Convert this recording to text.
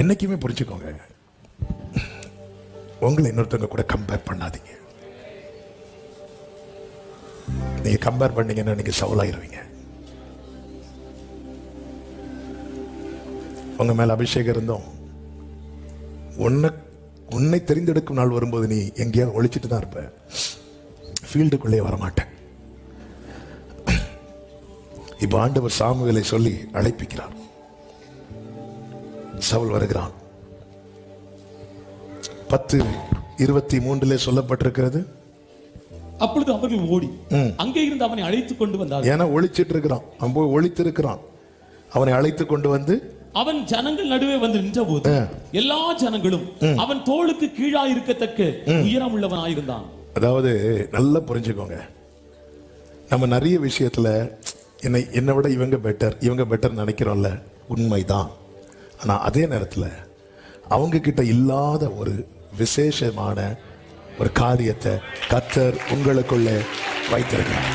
என்னைக்குமே புரிஞ்சுக்கோங்க. உங்களை இன்னொருத்தவங்க கூட கம்பேர் பண்ணாதீங்க. நீங்க கம்பேர் பண்ணீங்கன்னா நீங்க சவுலாயிருவீங்க. உங்க மேல அபிஷேகம் இருந்தோம் உன்னை உன்னை தெரிந்தெடுக்கும் நாள் வரும்போது நீ எங்கேயாவது ஒழிச்சிட்டு தான் இருப்ப. ஃபீல்டுக்குள்ளே வரமாட்டேன். இப்ப ஆண்டவர் சாமுவேலை சொல்லி அழைப்பிக்கிறார். சவுல் வருகிறான். பத்து இருபத்தி மூன்றிலே சொல்லப்பட்டிருக்கிறது. அப்பொழுது அவர்கள் ஓடி. அங்கே இருந்து அவனை அழைத்துக் கொண்டு வந்தார்கள். ஏன்னா ஒளிச்சிட்டு இருக்கிறான் அவன் போய் ஒளித்து இருக்கிறான் அவனை அழைத்து கொண்டு வந்து அவன் ஜனங்கள் நடுவே வந்து நின்றபோது எல்லா ஜனங்களும் அவன் தோளுக்கு கீழா இருக்கத்தக்க உயரம் உள்ளவனாயிருந்தான் அதாவது நல்லா புரிஞ்சுக்கோங்க. நம்ம நிறைய விஷயத்துல என்னை என்னை விட இவங்க பெட்டர் இவங்க பெட்டர் நினைக்கிறோம்ல. உண்மைதான். ஆனால் அதே நேரத்தில் அவங்கக்கிட்ட இல்லாத ஒரு விசேஷமான ஒரு காரியத்தை கத்தர் உங்களுக்குள்ளே வைத்திருக்கிறார்.